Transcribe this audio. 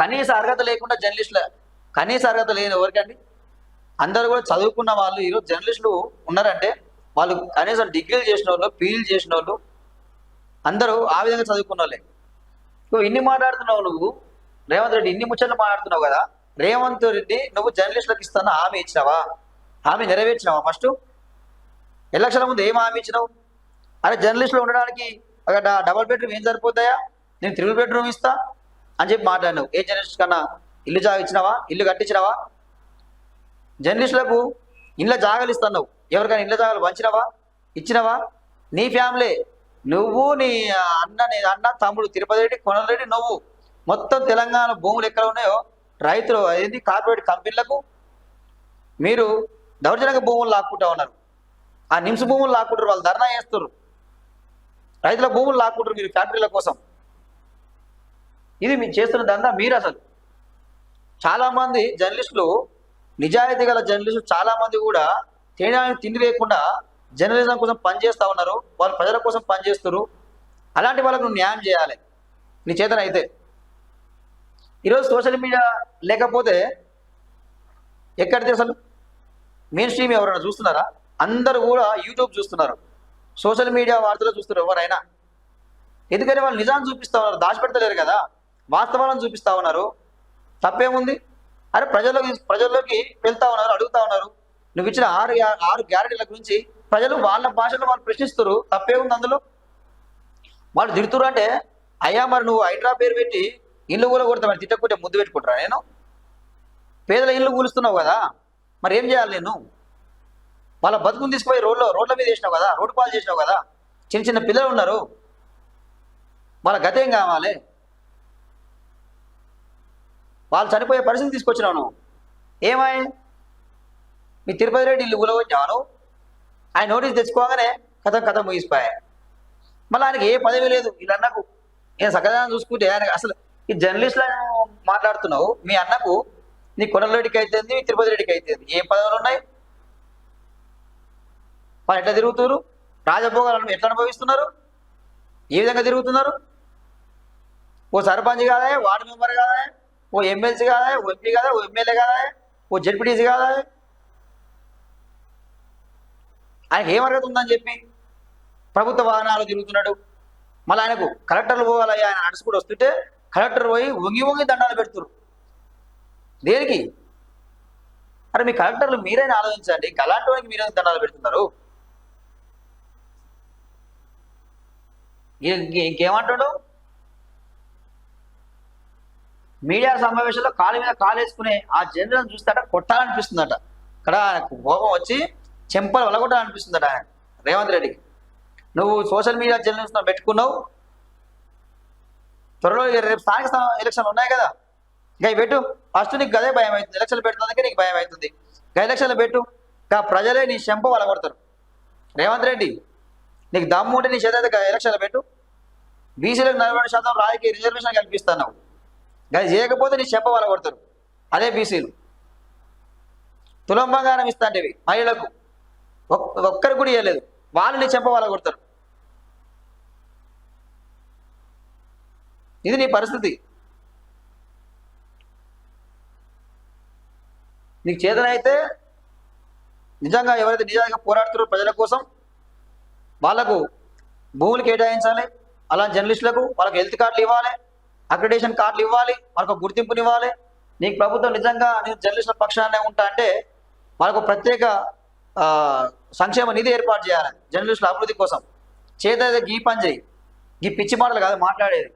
కనీస అర్హత లేకుండా జర్నలిస్టుల కనీస అర్హత లేదు ఎవరికండి? అందరూ కూడా చదువుకున్న వాళ్ళు ఈరోజు జర్నలిస్టులు ఉన్నారంటే వాళ్ళు కనీసం డిగ్రీలు చేసిన వాళ్ళు పీజీలు చేసిన వాళ్ళు అందరూ ఆ విధంగా చదువుకున్న వాళ్ళే. నువ్వు ఇన్ని మాట్లాడుతున్నావు నువ్వు రేవంత్ రెడ్డి ఇన్ని ముచ్చట్లు మాట్లాడుతున్నావు కదా రేవంత్ రెడ్డి నువ్వు జర్నలిస్టులకు ఇస్తాను హామీ ఇచ్చినావా? హామీ నెరవేర్చినావా ఫస్ట్ ఎలక్షన్ ముందు ఏం హామీ ఇచ్చినావు? అరే జర్నలిస్టులు ఉండడానికి అక్కడ డబల్ బెడ్రూమ్ ఏం సరిపోతాయా? నేను త్రిబుల్ బెడ్రూమ్ ఇస్తా. అని చెప్పి మాట్లాడినావు. ఏ జర్నలిస్ట్ కన్నా? ఇల్లు జాగా ఇచ్చినావా? ఇల్లు కట్టించినావా? జర్నలిస్టులకు ఇళ్ళ జాగాలు ఇస్తున్నావు. ఎవరికైనా ఇళ్ళ జాగాలు పంచినవా? ఇచ్చినవా? నీ ఫ్యామిలీ నువ్వు నీ అన్న నీ అన్న తమ్ముడు తిరుపతి రెడ్డి కొనరెడ్డి నువ్వు. మొత్తం తెలంగాణ భూములు ఎక్కడ ఉన్నాయో? రైతులు ఏంది కార్పొరేట్ కంపెనీలకు మీరు దౌర్జన్యంగా భూములు లాక్కుంటా ఉన్నారు. ఆ నిమిషం భూములు లాక్కుంటారు వాళ్ళు ధర్నా చేస్తారు రైతుల భూములు లాక్కుంటారు మీరు ఫ్యాక్టరీల కోసం. ఇది మీరు చేస్తున్న దందా మీరు అసలు. చాలామంది జర్నలిస్టులు నిజాయితీ గల జర్నలిస్టులు చాలామంది కూడా తినడానికి తిండి లేకుండా జర్నలిజం కోసం పనిచేస్తూ ఉన్నారు. వాళ్ళు ప్రజల కోసం పనిచేస్తారు అలాంటి వాళ్ళకు నువ్వు న్యాయం చేయాలి. నీ చేతన అయితే. ఈరోజు సోషల్ మీడియా లేకపోతే ఎక్కడితే అసలు? మెయిన్ స్ట్రీమ్ ఎవరైనా చూస్తున్నారా? అందరూ కూడా యూట్యూబ్ చూస్తున్నారు. సోషల్ మీడియా వార్తలు చూస్తున్నారు ఎవరైనా. ఎందుకంటే వాళ్ళు నిజాన్ని చూపిస్తూ ఉన్నారు. దాచిపెడతలేరు కదా. వాస్తవాలను చూపిస్తా ఉన్నారు. తప్పేముంది? అరే ప్రజల్లోకి ప్రజల్లోకి వెళ్తా ఉన్నారు అడుగుతా ఉన్నారు. నువ్వు ఇచ్చిన ఆరు ఆరు గ్యారెంటీల గురించి ప్రజలు వాళ్ళ భాషలో వాళ్ళు ప్రశ్నిస్తారు. తప్పే ఉంది అందులో? వాళ్ళు తిడుతురు అంటే అయ్యా మరి నువ్వు హైడ్రా పేరు పెట్టి ఇల్లు కూడా కొడతా మరి తిట్టకుంటే ముద్దు పెట్టుకుంటారా నేను? పేదల ఇల్లు కూలుస్తున్నావు కదా మరి ఏం చేయాలి నేను? వాళ్ళ బతుకుని తీసుకుపోయి రోడ్లో రోడ్ల మీద వేసినావు కదా రోడ్డు పాలు చేసినావు కదా చిన్న చిన్న పిల్లలు ఉన్నారు. వాళ్ళ గతేం కావాలి? వాళ్ళు చనిపోయే పరిస్థితి తీసుకొచ్చినాను. నువ్వు ఏమై? మీ తిరుపతి రెడ్డి ఇల్లు కూలగొట్టాను ఆయన నోటీస్ తెచ్చుకోగానే కథ కథ ముగిసిపోయాయి. మళ్ళీ ఆయనకి ఏ పదవి లేదు. వీళ్ళ అన్నకు నేను సకదాన్ని చూసుకుంటే ఆయన అసలు ఈ జర్నలిస్టులను మాట్లాడుతున్నావు. మీ అన్నకు నీ కొనరెడ్డికి అయితేంది మీ తిరుపతి రెడ్డికి అయితేంది. ఏ పదవులు ఉన్నాయి? వాళ్ళు ఎట్లా తిరుగుతున్నారు రాజభోగాలను ఎట్లా అనుభవిస్తున్నారు? ఏ విధంగా తిరుగుతున్నారు? ఓ సర్పంచ్ కాదా? వార్డు మెంబర్ కాదా? ఓ ఎమ్మెల్సీ కాదా ఓ ఎంపీ కాదా ఓ ఎమ్మెల్యే కాదా ఓ జడ్పీటీసీ కాదా ఆయనకు ఏం అర్హత ఉందని చెప్పి ప్రభుత్వ వాహనాలు తిరుగుతున్నాడు. మళ్ళీ ఆయనకు కలెక్టర్లు పోవాలి ఆయన నడుచుకుంటూ వస్తుంటే కలెక్టర్ పోయి వంగి వంగి దండాలు పెడుతున్నారు దేనికి? అరే మీ కలెక్టర్లు మీరైనా ఆలోచించండి గలాంటి వానికి మీరైనా దండాలు పెడుతున్నారు? ఇంకేమంటాడు? మీడియా సమావేశంలో కాలు మీద కాలు వేసుకునే ఆ జనరల్ చూస్తాట కొట్టాలనిపిస్తుందట. ఇక్కడ ఆయనకు కోపం వచ్చి చెంపలు వలగొట్టాలనిపిస్తుందట ఆయన రేవంత్ రెడ్డికి. నువ్వు సోషల్ మీడియా జర్నలిస్ట్ పెట్టుకున్నావు. త్వరలో రేపు స్థానిక ఎలక్షన్లు ఉన్నాయి కదా. ఇక పెట్టు. ఫస్ట్ నీకు గదే భయం అవుతుంది. ఎలక్షన్లు పెడుతుందంటే నీకు భయం అవుతుంది. ఇక ఎలక్షన్లు పెట్టు. ఇక ప్రజలే నీ చెంప వలగొడతారు. రేవంత్ రెడ్డి నీకు దమ్ము ఉంటే నీ చేత ఎలక్షన్లు పెట్టు. బీసీలకు నలభై శాతం రాజకీయ రిజర్వేషన్ కల్పిస్తాను. అది చేయకపోతే నీ చెంప కొడతారు అదే బీసీలు. తులం బంగారం ఇస్తాంటివి మహిళలకు. ఒక్కరు కూడా ఇవ్వలేదు వాళ్ళు నీ చెంప కొడతారు ఇది నీ పరిస్థితి. నీకు చేతనైతే నిజంగా ఎవరైతే నిజంగా పోరాడుతారో ప్రజల కోసం వాళ్ళకు భూములు కేటాయించాలి. అలా జర్నలిస్టులకు వాళ్ళకి హెల్త్ కార్డులు ఇవ్వాలి. అక్రిడేషన్ కార్డులు ఇవ్వాలి వాళ్ళకు గుర్తింపుని ఇవ్వాలి నీకు ప్రభుత్వం నిజంగా నేను జర్నలిస్టుల పక్షానే ఉంటా అంటే వాళ్ళకు ప్రత్యేక ఆ, సంక్షేమ నిధి ఏర్పాటు చేయాలి జర్నలిస్టుల అభివృద్ధి కోసం. చేత గీ పని చేయి గీ పిచ్చి మాటలు కాదు మాట్లాడేది.